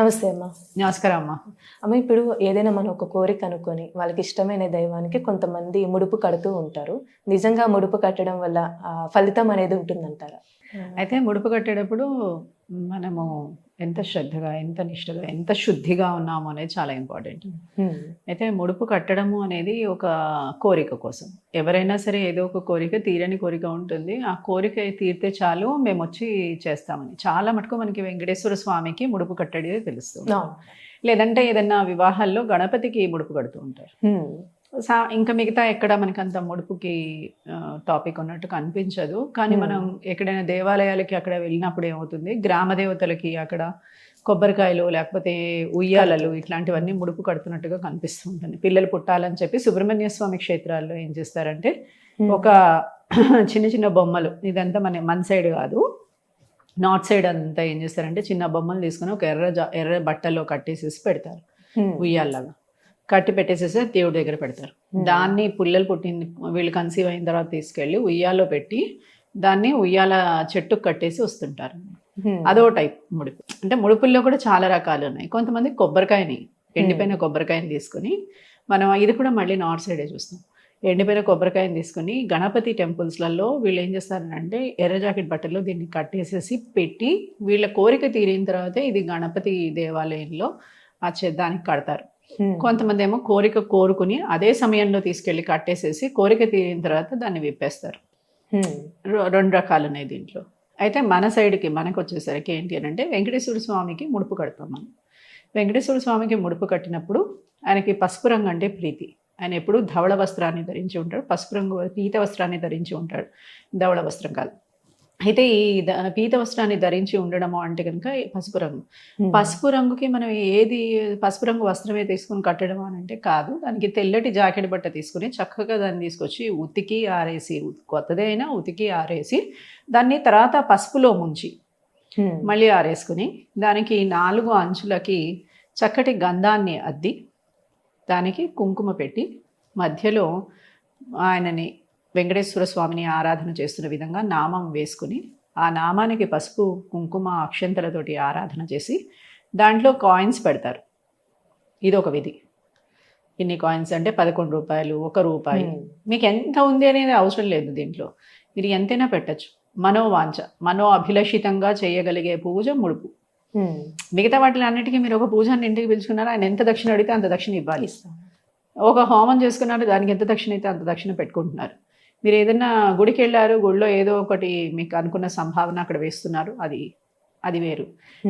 నమస్తే అమ్మా. నమస్కారం అమ్మా. అమ్మ ఇప్పుడు ఏదైనా మనం ఒక కోరిక అనుకొని వాళ్ళకి ఇష్టమైన దైవానికి కొంతమంది ముడుపు కడుతూ ఉంటారు. నిజంగా ముడుపు కట్టడం వల్ల ఫలితం అనేది ఉంటుందంటారా? అయితే ముడుపు కట్టేటప్పుడు మనము ఎంత శ్రద్ధగా ఎంత నిష్ఠగా ఎంత శుద్ధిగా ఉన్నాము అనేది చాలా ఇంపార్టెంట్. అయితే ముడుపు కట్టడము అనేది ఒక కోరిక కోసం. ఎవరైనా సరే ఏదో ఒక కోరిక తీరని కోరిక ఉంటుంది. ఆ కోరిక తీరితే చాలు మేము వచ్చి చేస్తామని. చాలా మటుకు మనకి వెంకటేశ్వర స్వామికి ముడుపు కట్టడమే తెలుస్తుంది. లేదంటే ఏదన్నా వివాహాల్లో గణపతికి ముడుపు కడుతూ ఉంటారు. ఇంకా మిగతా ఎక్కడ మనకి అంత ముడుపుకి టాపిక్ ఉన్నట్టు కనిపించదు. కానీ Hmm. మనం ఎక్కడైనా దేవాలయాలకి అక్కడ వెళ్ళినప్పుడు ఏమవుతుంది? గ్రామ దేవతలకి అక్కడ కొబ్బరికాయలు లేకపోతే ఉయ్యాలలు ఇట్లాంటివన్నీ ముడుపు కడుతున్నట్టుగా కనిపిస్తూ ఉంటుంది. పిల్లలు పుట్టాలని చెప్పి సుబ్రహ్మణ్య స్వామి క్షేత్రాల్లో ఏం చేస్తారంటే హ్మ్. ఒక చిన్న చిన్న బొమ్మలు. ఇదంతా మన మన సైడ్ కాదు. నార్త్ సైడ్ అంతా ఏం చేస్తారంటే చిన్న బొమ్మలు తీసుకుని ఒక ఎర్ర జా ఎర్ర బట్టల్లో కట్టేసేసి పెడతారు. హ్మ్. కట్టి పెట్టేసేసి దేవుడి దగ్గర పెడతారు Hmm. దాన్ని పుల్లలు పుట్టింది వీళ్ళు కన్సీవ్ అయిన తర్వాత తీసుకెళ్ళి ఉయ్యాలో పెట్టి దాన్ని ఉయ్యాల చెట్టుకు కట్టేసి వస్తుంటారు హ్మ్. అదో టైప్ ముడుపు అంటే ముడుపుల్లో కూడా చాలా రకాలు ఉన్నాయి కొంతమంది కొబ్బరికాయని ఎండిపోయిన కొబ్బరికాయని తీసుకొని మనం ఇది కూడా మళ్ళీ నార్త్ సైడే చూస్తాం ఎండిపోయిన కొబ్బరికాయని తీసుకొని గణపతి టెంపుల్స్లలో వీళ్ళు ఏం చేస్తారంటే ఎర్ర జాకెట్ బట్టలో దీన్ని కట్టేసేసి పెట్టి వీళ్ళ కోరిక తీరిన తర్వాత ఇది గణపతి దేవాలయంలో ఆ చె- దానికి కడతారు. కొంతమంది ఏమో కోరిక కోరుకుని అదే సమయంలో తీసుకెళ్ళి కట్టేసేసి కోరిక తీరిన తర్వాత దాన్ని విప్పేస్తారు. రొ- రెండు రకాలు ఉన్నాయి దీంట్లో. అయితే మన సైడ్కి మనకు వచ్చేసరికి ఏంటి అని అంటే వెంకటేశ్వర స్వామికి ముడుపు కడతాం మనం. వెంకటేశ్వర స్వామికి ముడుపు కట్టినప్పుడు ఆయనకి పసుపు రంగు అంటే ప్రీతి. ఆయన ఎప్పుడు ధవళ వస్త్రాన్ని ధరించి ఉంటాడు. పసుపు రంగు పీత వస్త్రాన్ని ధరించి ఉంటాడు. ధవళ వస్త్రం కాదు. అయితే ఈ పీత వస్త్రాన్ని ధరించి ఉండడము అంటే కనుక పసుపు రంగు. పసుపు రంగుకి మనం ఏది పసుపు రంగు వస్త్రమే తీసుకుని కట్టడం అని అంటే కాదు దానికి తెల్లటి జాకెట్ బట్ట తీసుకుని చక్కగా దాన్ని తీసుకొచ్చి ఉతికి ఆరేసి కొత్తదే అయినా ఉతికి ఆరేసి దాన్ని తర్వాత పసుపులో ముంచి. మళ్ళీ ఆరేసుకుని దానికి నాలుగు అంచులకి చక్కటి గంధాన్ని అద్ది దానికి కుంకుమ పెట్టి మధ్యలో ఆయనని వెంకటేశ్వర స్వామిని ఆరాధన చేస్తున్న విధంగా నామం వేసుకుని ఆ నామానికి పసుపు కుంకుమ అక్షంతలతోటి ఆరాధన చేసి దాంట్లో కాయిన్స్ పెడతారు. ఇది ఒక విధి. ఇన్ని కాయిన్స్ అంటే పదకొండు రూపాయలు ఒక రూపాయి. మీకు ఎంత ఉంది అనేది అవసరం లేదు దీంట్లో. మీరు ఎంతైనా పెట్టచ్చు. మనోవాంఛ మనో అభిలషితంగా చేయగలిగే పూజ ముడుపు. మిగతా వాటిని అన్నిటికీ మీరు ఒక పూజాన్ని ఇంటికి పిలుచుకున్నారా? ఆయన ఎంత దక్షిణ అడిగితే అంత దక్షిణ ఇవ్వాలి. ఒక హోమం చేసుకున్నారు దానికి ఎంత దక్షిణ అయితే అంత దక్షిణ పెట్టుకుంటున్నారు. మీరు ఏదైనా గుడికి వెళ్ళారు గుడిలో ఏదో ఒకటి మీకు అనుకున్న సంభావన అక్కడ వేస్తున్నారు అది అది వేరు.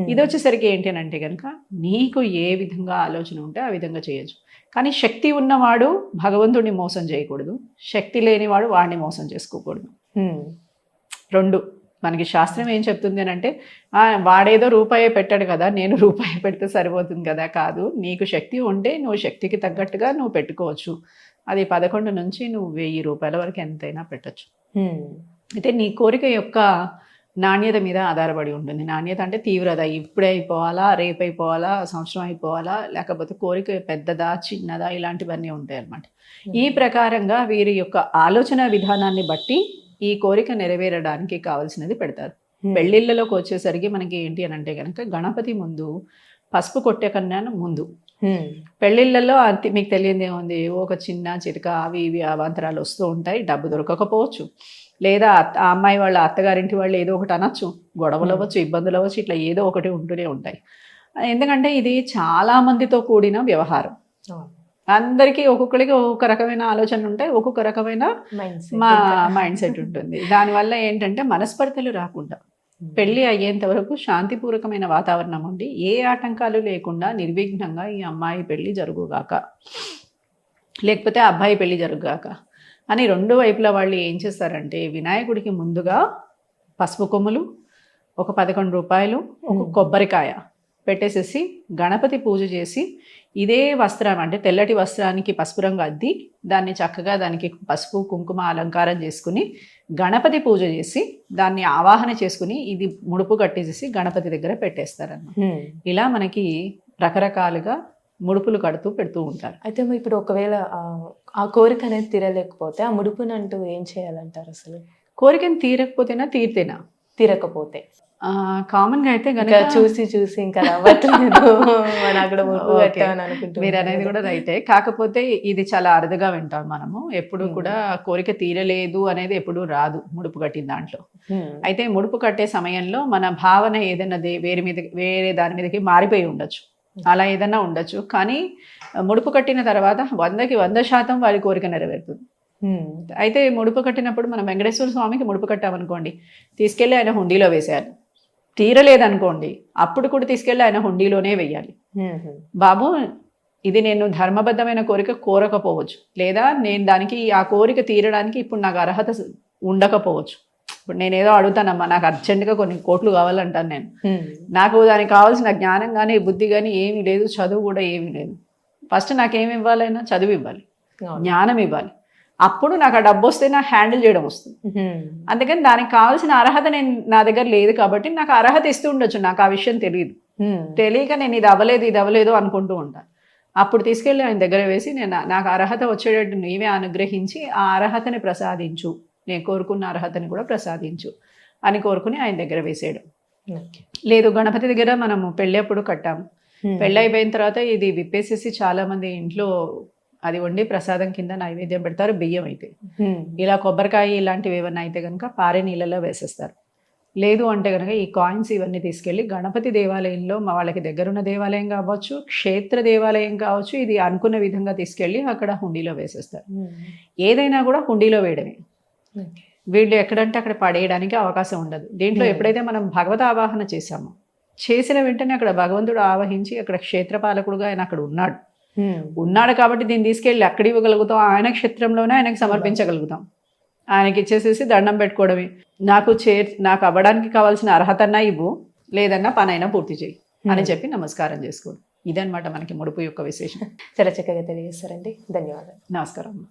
ఇది వచ్చేసరికి ఏంటి అని అంటే కనుక నీకు ఏ విధంగా ఆలోచన ఉంటే ఆ విధంగా చేయొచ్చు. కానీ శక్తి ఉన్నవాడు భగవంతుడిని మోసం చేయకూడదు. శక్తి లేనివాడు వాడిని మోసం చేసుకోకూడదు. రెండు మనకి శాస్త్రం ఏం చెప్తుంది అని అంటే "ఆ, వాడేదో రూపాయి పెట్టాడు కదా నేను రూపాయి పెడితే సరిపోతుంది కదా కాదు. నీకు శక్తి ఉంటే నువ్వు శక్తికి తగ్గట్టుగా నువ్వు పెట్టుకోవచ్చు. అది పదకొండు నుంచి నువ్వు వెయ్యి రూపాయల వరకు ఎంతైనా పెట్టచ్చు. అయితే నీ కోరిక యొక్క నాణ్యత మీద ఆధారపడి ఉంటుంది నాణ్యత అంటే తీవ్రత ఇప్పుడే అయిపోవాలా రేపు అయిపోవాలా సంవత్సరం అయిపోవాలా లేకపోతే కోరిక పెద్దదా చిన్నదా ఇలాంటివన్నీ ఉంటాయి అన్నమాట ఈ ప్రకారంగా వీరి యొక్క ఆలోచన విధానాన్ని బట్టి ఈ కోరిక నెరవేరడానికి కావలసినది పెడతారు. పెళ్ళిళ్ళలోకి వచ్చేసరికి మనకి ఏంటి అని అంటే కనుక గణపతి ముందు పసుపు కొట్టే కన్నా ముందు. పెళ్ళిళ్ళలో అంతే మీకు తెలియదు ఏముంది ఒక చిన్న చితక అవి ఇవి అవాంతరాలు వస్తూ ఉంటాయి డబ్బు దొరకకపోవచ్చు లేదా ఆ అమ్మాయి వాళ్ళ అత్తగారింటి వాళ్ళు ఏదో ఒకటి అనొచ్చు గొడవలు అవ్వచ్చు ఇబ్బందులు అవ్వచ్చు ఇట్లా ఏదో ఒకటి ఉంటూనే ఉంటాయి ఎందుకంటే ఇది చాలా మందితో కూడిన వ్యవహారం. అందరికీ ఒక్కొక్కరికి ఒక్కొక్క రకమైన ఆలోచనలు ఉంటాయి ఒక్కొక్క రకమైన మైండ్ సెట్ మా ఇంకా. మైండ్ సెట్ ఉంటుంది దానివల్ల ఏంటంటే మనస్పర్ధలు రాకుండా. పెళ్ళి అయ్యేంత వరకు శాంతిపూర్వకమైన వాతావరణం ఉండి ఏ ఆటంకాలు లేకుండా నిర్విఘ్నంగా ఈ అమ్మాయి పెళ్ళి జరుగుగాక లేకపోతే అబ్బాయి పెళ్ళి జరుగుగాక అని రెండు వైపుల వాళ్ళు ఏం చేస్తారంటే వినాయకుడికి ముందుగా పసుపు కొమ్ములు ఒక పదకొండు రూపాయలు ఒక. కొబ్బరికాయ పెట్టేసేసి గణపతి పూజ చేసి ఇదే వస్త్రం అంటే తెల్లటి వస్త్రానికి పసుపు రంగు అద్ది దాన్ని చక్కగా దానికి పసుపు కుంకుమ అలంకారం చేసుకుని గణపతి పూజ చేసి దాన్ని ఆవాహన చేసుకుని ఇది ముడుపు కట్టేసేసి గణపతి దగ్గర పెట్టేస్తారన్నమాట. హ్మ్. ఇలా మనకి రకరకాలుగా ముడుపులు కడుతూ పెడుతూ ఉంటారు. అయితే ఇప్పుడు ఒకవేళ ఆ, ఆ కోరిక అనేది తీరలేకపోతే ఆ ముడుపునంటూ ఏం చేయాలంటారు అసలు? కోరికను తీరకపోతేనా తీరితేనా? తీరకపోతే. కామన్గా అయితే కనుక చూసి చూసి ఇంకా రావట్లేదు. మన అక్కడ మీరు అనేది కూడా రైటే. కాకపోతే ఇది చాలా అరుదుగా వింటాం మనము. ఎప్పుడు Hmm. కూడా కోరిక తీరలేదు అనేది ఎప్పుడు రాదు ముడుపు కట్టిన దాంట్లో. హ్మ్. అయితే ముడుపు కట్టే సమయంలో మన భావన ఏదైనా వేరే మీద వేరే దాని మీదకి మారిపోయి ఉండొచ్చు. అలా ఏదైనా ఉండొచ్చు. కానీ ముడుపు కట్టిన తర్వాత వందకి వంద శాతం వారి కోరిక నెరవేరుతుంది. అయితే ముడుపు కట్టినప్పుడు మనం వెంకటేశ్వర స్వామికి ముడుపు కట్టామనుకోండి తీసుకెళ్ళి ఆయన హుండీలో వేసేయాలి. తీరలేదనుకోండి అప్పుడు కూడా తీసుకెళ్ళి ఆయన హుండీలోనే వేయాలి. బాబు ఇది నేను ధర్మబద్ధమైన కోరిక కోరకపోవచ్చు. లేదా నేను దానికి ఆ కోరిక తీరడానికి ఇప్పుడు నాకు అర్హత ఉండకపోవచ్చు. ఇప్పుడు నేను ఏదో అడుగుతానమ్మా నాకు అర్జెంటుగా కొన్ని కోట్లు కావాలంటాను నేను. నాకు దానికి కావాల్సిన జ్ఞానం కానీ బుద్ధి కానీ ఏమీ లేదు చదువు కూడా ఏమీ లేదు. ఫస్ట్ నాకేమి ఇవ్వాలైనా చదువు ఇవ్వాలి. జ్ఞానం ఇవ్వాలి. అప్పుడు నాకు ఆ డబ్బు వస్తే నాకు హ్యాండిల్ చేయడం వస్తుంది. అందుకని దానికి కావాల్సిన అర్హత నేను నా దగ్గర లేదు కాబట్టి నాకు అర్హత ఇస్తూ ఉండొచ్చు నాకు ఆ విషయం తెలియదు. తెలియక నేను ఇది అవ్వలేదు ఇది అవ్వలేదు అనుకుంటూ ఉంటాను అప్పుడు తీసుకెళ్ళి ఆయన దగ్గర వేసి నేను నాకు అర్హత వచ్చేటట్టు నీవే అనుగ్రహించి ఆ అర్హతని ప్రసాదించు నేను కోరుకున్న అర్హతని కూడా ప్రసాదించు అని కోరుకుని ఆయన దగ్గర వేసేయడం. లేదు గణపతి దగ్గర మనము పెళ్ళప్పుడు కట్టాము హ్మ్. పెళ్ళి అయిపోయిన తర్వాత ఇది విప్పేసేసి చాలా మంది ఇంట్లో అది వండి ప్రసాదం కింద నైవేద్యం పెడతారు బియ్యం అయితే. ఇలా కొబ్బరికాయ ఇలాంటివి ఏమన్నా అయితే కనుక పారే నీళ్ళలో వేసేస్తారు లేదు అంటే కనుక ఈ కాయిన్స్ ఇవన్నీ తీసుకెళ్ళి గణపతి దేవాలయంలో మా వాళ్ళకి దగ్గరున్న దేవాలయం కావచ్చు క్షేత్ర దేవాలయం కావచ్చు ఇది అనుకున్న విధంగా తీసుకెళ్ళి అక్కడ హుండీలో వేసేస్తారు. ఏదైనా కూడా హుండీలో వేయడమే. వీళ్ళు ఎక్కడంటే అక్కడ పడేయడానికి అవకాశం ఉండదు దీంట్లో. ఎప్పుడైతే మనం భగవత ఆవాహన చేశామో చేసిన వెంటనే అక్కడ భగవంతుడు ఆవహించి అక్కడ క్షేత్రపాలకుడుగా ఆయన అక్కడ ఉన్నాడు. ఉన్నాడు కాబట్టి దీన్ని తీసుకెళ్ళి అక్కడ ఇవ్వగలుగుతాం. ఆయన క్షేత్రంలోనే ఆయనకి సమర్పించగలుగుతాం. ఆయనకి ఇచ్చేసేసి దండం పెట్టుకోవడమే. నాకు చే నాకు అవ్వడానికి కావాల్సిన అర్హతన్నా ఇవ్వు. లేదన్నా పనైనా పూర్తి చేయి. అని చెప్పి నమస్కారం చేసుకోవడం. ఇదన్నమాట మనకి ముడుపు యొక్క విశేషం. చాలా చక్కగా తెలియజేస్తారండి ధన్యవాదాలు. నమస్కారం